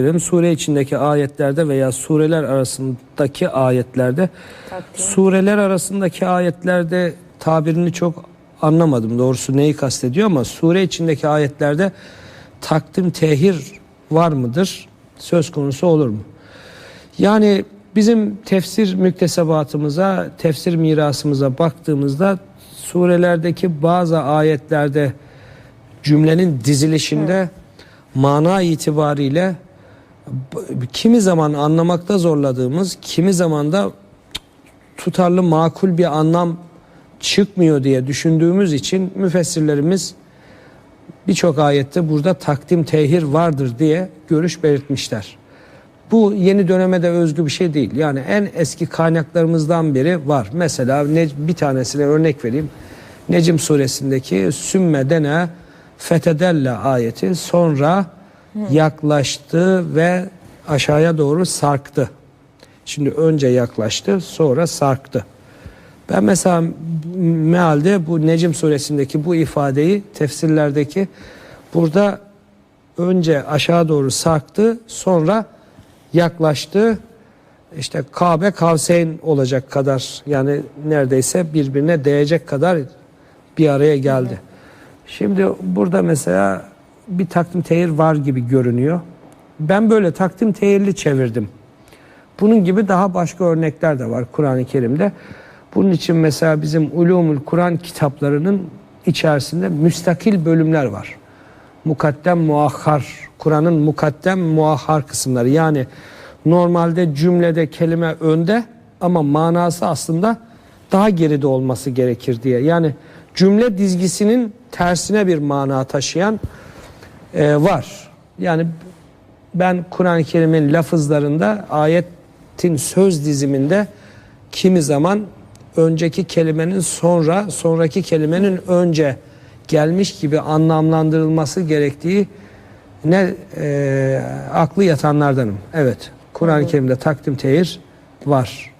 Sure içindeki ayetlerde veya sureler arasındaki ayetlerde sureler arasındaki ayetlerde tabirini çok anlamadım. Doğrusu neyi kastediyor ama sure içindeki ayetlerde takdim tehir var mıdır? Söz konusu olur mu? Yani bizim tefsir müktesebatımıza, tefsir mirasımıza baktığımızda surelerdeki bazı ayetlerde cümlenin dizilişinde mana itibariyle kimi zaman anlamakta zorladığımız, kimi zaman da tutarlı makul bir anlam çıkmıyor diye düşündüğümüz için müfessirlerimiz birçok ayette burada takdim tehir vardır diye görüş belirtmişler. Bu yeni döneme de özgü bir şey değil. Yani en eski kaynaklarımızdan biri var. Mesela bir tanesine örnek vereyim. Necim suresindeki sümme dene fetedelle ayeti sonra yaklaştı ve aşağıya doğru sarktı. Şimdi önce yaklaştı sonra sarktı. Ben mesela mealde bu Necim suresindeki bu ifadeyi tefsirlerdeki burada önce aşağı doğru sarktı sonra yaklaştı işte Kabe Kavseyn olacak kadar yani neredeyse birbirine değecek kadar bir araya geldi. Şimdi burada mesela bir takdim tehir var gibi görünüyor. Ben böyle takdim tehirli çevirdim. Bunun gibi daha başka örnekler de var Kur'an-ı Kerim'de. Bunun için mesela bizim Ulumul Kur'an kitaplarının içerisinde müstakil bölümler var. Mukaddem muahhar, Kur'an'ın mukaddem muahhar kısımları. Yani normalde cümlede kelime önde ama manası aslında daha geride olması gerekir diye. Yani cümle dizgisinin tersine bir mana taşıyan e, var. Yani ben Kur'an-ı Kerim'in lafızlarında ayetin söz diziminde kimi zaman önceki kelimenin sonra sonraki kelimenin önce gelmiş gibi anlamlandırılması gerektiği ne e, aklı yatanlardanım. Evet. Kur'an-ı Kerim'de takdim tehir var.